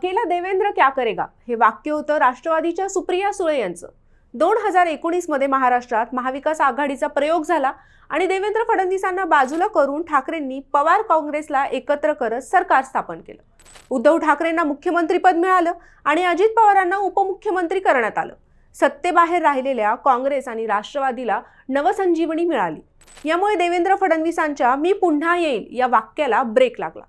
अकेला देवेंद्र क्या करेगा? हे वाक्य होतं राष्ट्रवादीच्या सुप्रिया सुळे यांचं. दोन हजार एकोणीसमध्ये महाराष्ट्रात महाविकास आघाडीचा प्रयोग झाला आणि देवेंद्र फडणवीसांना बाजूला करून ठाकरेंनी पवार काँग्रेसला एकत्र करत सरकार स्थापन केलं. उद्धव ठाकरेंना मुख्यमंत्रीपद मिळालं आणि अजित पवारांना उपमुख्यमंत्री करण्यात आलं. सत्तेबाहेर राहिलेल्या काँग्रेस आणि राष्ट्रवादीला नवसंजीवनी मिळाली. यामुळे देवेंद्र फडणवीसांच्या मी पुन्हा येईल या वाक्याला ब्रेक लागला.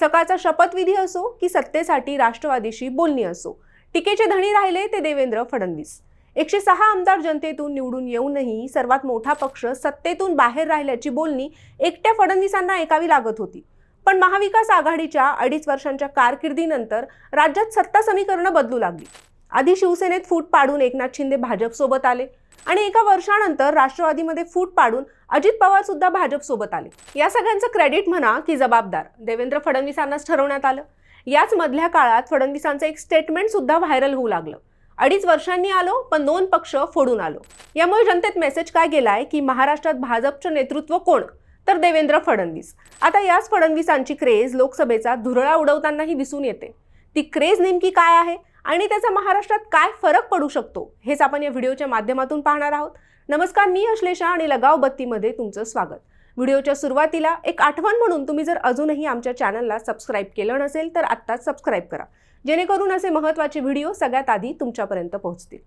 सकाळचा शपथविधी असो की सत्तेसाठी राष्ट्रवादीशी बोलणी असो. टीकेचे धणी राहिले ते देवेंद्र फडणवीस. एकशे सहा आमदार जनतेतून निवडून येऊनही सर्वात मोठा पक्ष सत्तेतून बाहेर राहिल्याची बोलणी एकट्या फडणवीसांना ऐकावी लागत होती. पण महाविकास आघाडीच्या अडीच वर्षांच्या कारकिर्दीनंतर राज्यात सत्ता समीकरणं बदलू लागली. आधी शिवसेनेत फूट पाडून एकनाथ शिंदे भाजपसोबत आले आणि एका वर्षानंतर राष्ट्रवादीमध्ये फूट पाडून अजित पवार सुद्धा भाजपसोबत आले. या सगळ्यांचं क्रेडिट म्हणा की जबाबदार देवेंद्र फडणवीसांनाच ठरवण्यात आलं. याच मधल्या काळात फडणवीसांचं एक स्टेटमेंट सुद्धा व्हायरल होऊ लागलं. अडीच वर्षांनी आलो पण दोन पक्ष फोडून आलो. यामुळे जनतेत मेसेज काय गेलाय की महाराष्ट्रात भाजपचं नेतृत्व कोण? तर देवेंद्र फडणवीस. आता याच फडणवीसांची क्रेज लोकसभेचा धुरळा उडवतानाही दिसून येते. ती क्रेज नेमकी काय आहे? आणि त्याचा महाराष्ट्रात काय फरक पडू शकतो हेच आपण या व्हिडिओच्या माध्यमातून पाहणार आहोत. नमस्कार मी अश्लेषा आणि लगाव बत्तीमध्ये तुमचं स्वागत. व्हिडिओच्या सुरुवातीला एक आठवण म्हणून तुम्ही जर अजूनही आमच्या चॅनलला सबस्क्राईब केलं नसेल तर आत्ताच सबस्क्राईब करा. जेणेकरून असे महत्त्वाचे व्हिडिओ सगळ्यात आधी तुमच्यापर्यंत पोहोचतील.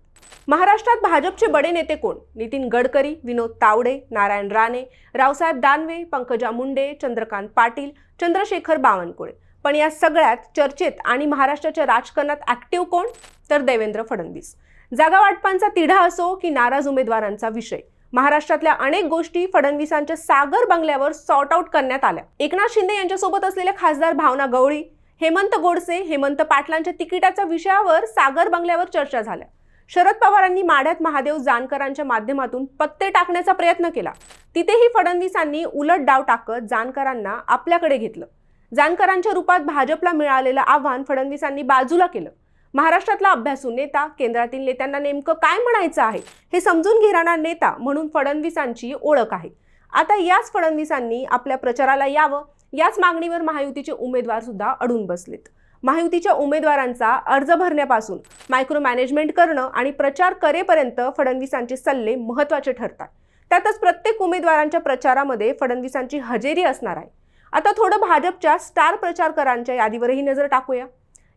महाराष्ट्रात भाजपचे बडे नेते कोण? नितीन गडकरी विनोद तावडे नारायण राणे रावसाहेब दानवे पंकजा मुंडे चंद्रकांत पाटील चंद्रशेखर बावनकुळे. पण या सगळ्यात चर्चेत आणि महाराष्ट्राच्या राजकारणात ऍक्टिव्ह कोण? तर देवेंद्र फडणवीस. जागा वाटपांचा तिढा असो की नाराज उमेदवारांचा विषय महाराष्ट्रातल्या अनेक गोष्टी फडणवीसांच्या सागर बंगल्यावर सॉर्ट आउट करण्यात आल्या. एकनाथ शिंदे यांच्यासोबत असलेल्या खासदार भावना गवळी हेमंत गोडसे हेमंत पाटलांच्या तिकिटाच्या विषयावर सागर बंगल्यावर चर्चा झाल्या. शरद पवारांनी माढ्यात महादेव जानकरांच्या माध्यमातून पत्ते टाकण्याचा प्रयत्न केला. तिथेही फडणवीसांनी उलट डाव टाकत जानकरांना आपल्याकडे घेतलं. जानकरांच्या रूपात भाजपला मिळालेलं आव्हान फडणवीसांनी बाजूला केलं. महाराष्ट्रातला अभ्यासू नेता केंद्रातील नेत्यांना नेमकं काय म्हणायचं आहे हे समजून घेणारा नेता म्हणून फडणवीसांची ओळख आहे. आता याच फडणवीसांनी आपल्या प्रचाराला यावं याच मागणीवर महायुतीचे उमेदवार सुद्धा अडून बसलेत. महायुतीच्या उमेदवारांचा अर्ज भरण्यापासून मायक्रो मॅनेजमेंट करणं आणि प्रचार करेपर्यंत फडणवीसांचे सल्ले महत्त्वाचे ठरतात. त्यातच प्रत्येक उमेदवारांच्या प्रचारामध्ये फडणवीसांची हजेरी असणार आहे. आता थोडं भाजपच्या स्टार प्रचारकरांच्या यादीवरही नजर टाकूया.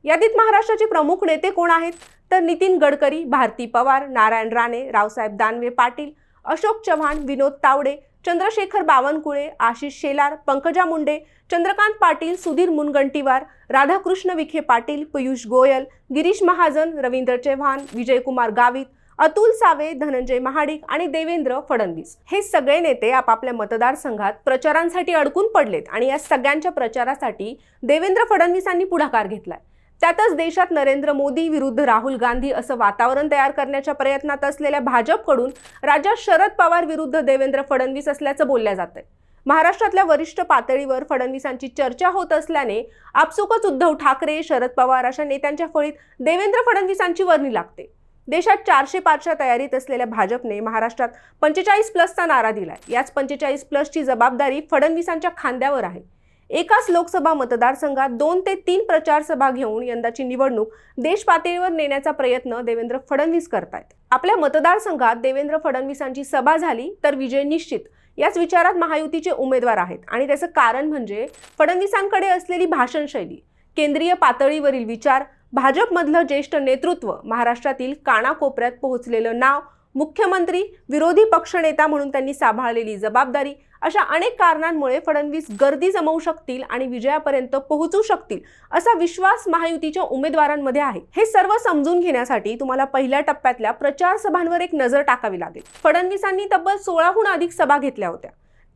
यादीत महाराष्ट्राचे प्रमुख नेते कोण आहेत? तर नितीन गडकरी भारती पवार नारायण राणे रावसाहेब दानवे पाटील अशोक चव्हाण विनोद तावडे चंद्रशेखर बावनकुळे आशिष शेलार पंकजा मुंडे चंद्रकांत पाटील सुधीर मुनगंटीवार राधाकृष्ण विखे पाटील पियुष गोयल गिरीश महाजन रवींद्र चव्हाण विजयकुमार गावित अतुल सावे धनंजय महाडिक आणि देवेंद्र फडणवीस. हे सगळे नेते आपापल्या मतदारसंघात प्रचारांसाठी अडकून पडलेत आणि या सगळ्यांच्या प्रचारासाठी देवेंद्र फडणवीसांनी पुढाकार घेतलाय. त्यातच देशात नरेंद्र मोदी विरुद्ध राहुल गांधी असं वातावरण तयार करण्याच्या प्रयत्नात असलेल्या भाजपकडून राज्यात शरद पवार विरुद्ध देवेंद्र फडणवीस असल्याचं बोलल्या जात आहे महाराष्ट्रातल्या वरिष्ठ पातळीवर फडणवीसांची चर्चा होत असल्याने आपसुकच उद्धव ठाकरे शरद पवार अशा नेत्यांच्या फळीत देवेंद्र फडणवीसांची वर्णी लागते. देशात चारशे पाचच्या तयारीत असलेल्या भाजपने महाराष्ट्रात पंचेचाळीस प्लसचा नारा दिलाय. याच पंचेचाळीस प्लसची जबाबदारी फडणवीसांच्या खांद्यावर आहे. एकाच लोकसभा मतदारसंघात दोन ते तीन प्रचार सभा घेऊन यंदाची निवडणूक देश पातळीवर नेण्याचा प्रयत्न देवेंद्र फडणवीस करतायत. आपल्या मतदारसंघात देवेंद्र फडणवीसांची सभा झाली तर विजय निश्चित याच विचारात महायुतीचे उमेदवार आहेत आणि त्याचं कारण म्हणजे फडणवीसांकडे असलेली भाषणशैली केंद्रीय पातळीवरील विचार भाजपमधलं ज्येष्ठ नेतृत्व महाराष्ट्रातील कानाकोपऱ्यात पोहोचलेलं नाव मुख्यमंत्री विरोधी पक्षनेता म्हणून त्यांनी सांभाळलेली जबाबदारी अशा अनेक कारणांमुळे फडणवीस गर्दी जमवू शकतील आणि विजयापर्यंत पोहोचू शकतील असा विश्वास महायुतीच्या उमेदवारांमध्ये आहे. हे सर्व समजून घेण्यासाठी तुम्हाला पहिल्या टप्प्यातल्या प्रचार सभांवर एक नजर टाकावी लागेल. फडणवीसांनी तब्बल सोळाहून अधिक सभा घेतल्या होत्या.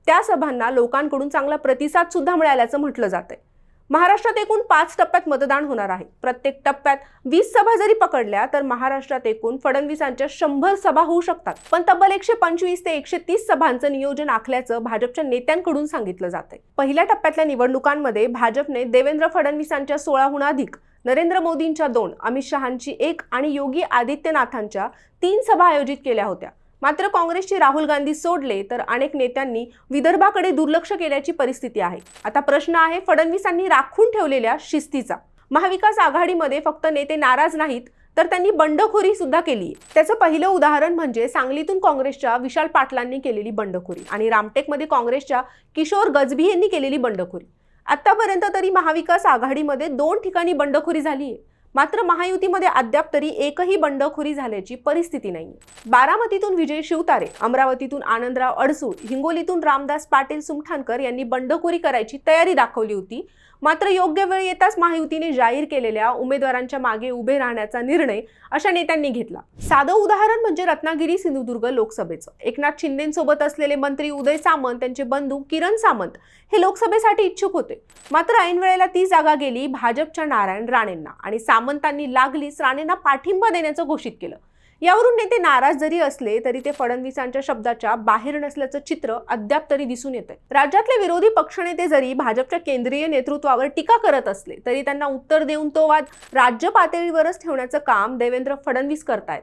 त्या सभांना लोकांकडून चांगला प्रतिसाद सुद्धा मिळाल्याचं म्हटलं जात आहे महाराष्ट्रात एकूण पाच टप्प्यात मतदान होणार आहे. प्रत्येक टप्प्यात वीस सभा जरी पकडल्या तर महाराष्ट्रात एकूण फडणवीसांच्या शंभर सभा होऊ शकतात. पण तब्बल एकशे पंचवीस ते एकशे तीस सभांचं नियोजन आखल्याचं भाजपच्या नेत्यांकडून सांगितलं जात आहे पहिल्या टप्प्यातल्या निवडणुकांमध्ये भाजपने देवेंद्र फडणवीसांच्या सोळाहून अधिक नरेंद्र मोदींच्या दोन अमित शहांची एक आणि योगी आदित्यनाथांच्या तीन सभा आयोजित केल्या होत्या. मात्र काँग्रेसचे राहुल गांधी सोडले तर अनेक नेत्यांनी विदर्भाकडे दुर्लक्ष केल्याची परिस्थिती आहे. आता प्रश्न आहे फडणवीसांनी राखून ठेवलेल्या शिस्तीचा. महाविकास आघाडीमध्ये फक्त नेते नाराज नाहीत तर त्यांनी बंडखोरी सुद्धा केली त्याचं पहिलं उदाहरण म्हणजे सांगलीतून काँग्रेसच्या विशाल पाटलांनी केलेली बंडखोरी आणि रामटेकमध्ये काँग्रेसच्या किशोर गजबी यांनी केलेली बंडखोरी. आतापर्यंत तरी महाविकास आघाडीमध्ये दोन ठिकाणी बंडखोरी झाली आहे मात्र महायुतीमध्ये अद्याप तरी एकही बंडखोरी झाल्याची परिस्थिती नाही बारामतीतून विजय शिवतारे अमरावतीतून आनंदराव अडसूळ हिंगोलीतून रामदास पाटील सुमठाणकर यांनी बंडखोरी करायची तयारी दाखवली होती. मात्र योग्य वेळ येताच महायुतीने जाहीर केलेल्या उमेदवारांच्या मागे उभे राहण्याचा निर्णय अशा नेत्यांनी घेतला. साधं उदाहरण म्हणजे रत्नागिरी सिंधुदुर्ग लोकसभेचं. एकनाथ शिंदेसोबत असलेले मंत्री उदय सामंत त्यांचे बंधू किरण सामंत हे लोकसभेसाठी इच्छुक होते. मात्र ऐन वेळेला ती जागा गेली भाजपच्या नारायण राणेंना आणि सामंतांनी लागलीच राणेंना पाठिंबा देण्याचं घोषित केलं. यावरून नेते नाराज जरी असले तरी ते फडणवीसांच्या शब्दाच्या बाहेर नसल्याचं चित्र अद्याप तरी दिसून येतंय. राज्यातले विरोधी पक्षनेते जरी भाजपच्या केंद्रीय नेतृत्वावर टीका करत असले तरी त्यांना उत्तर देऊन तो वाद राज्य पातळीवरच ठेवण्याचं काम देवेंद्र फडणवीस करतायत.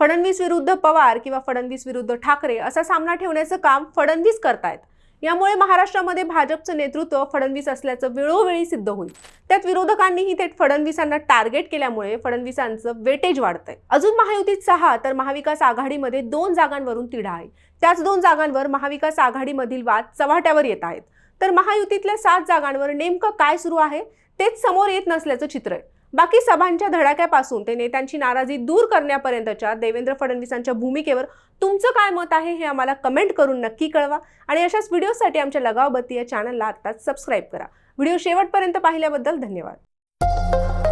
फडणवीस विरुद्ध पवार किंवा फडणवीस विरुद्ध ठाकरे असा सामना ठेवण्याचं काम फडणवीस करतायत. यामुळे महाराष्ट्रामध्ये भाजपचं नेतृत्व फडणवीस असल्याचं वेळोवेळी सिद्ध होईल. त्यात विरोधकांनीही थेट फडणवीसांना टार्गेट केल्यामुळे फडणवीसांचं वेटेज वाढतंय. अजून महायुतीत सहा तर महाविकास आघाडीमध्ये दोन जागांवरून तिढा आहे. त्याच दोन जागांवर महाविकास आघाडीमधील वाद चव्हाट्यावर येत आहेत. तर महायुतीतल्या सात जागांवर नेमकं काय सुरू आहे? तेच समोर येत नसल्याचं चित्र आहे. बाकी सभांच्या धडाक्यापासून ते नेत्यांची नाराजी दूर करण्यापर्यंतच्या देवेंद्र फडणवीसांच्या भूमिकेवर तुमचं काय मत आहे हे आम्हाला कमेंट करून नक्की कळवा. आणि अशाच व्हिडिओसाठी आमच्या लगावबत्ती या चॅनलला आत्ताच सबस्क्राईब करा. व्हिडिओ शेवटपर्यंत पाहिल्याबद्दल धन्यवाद.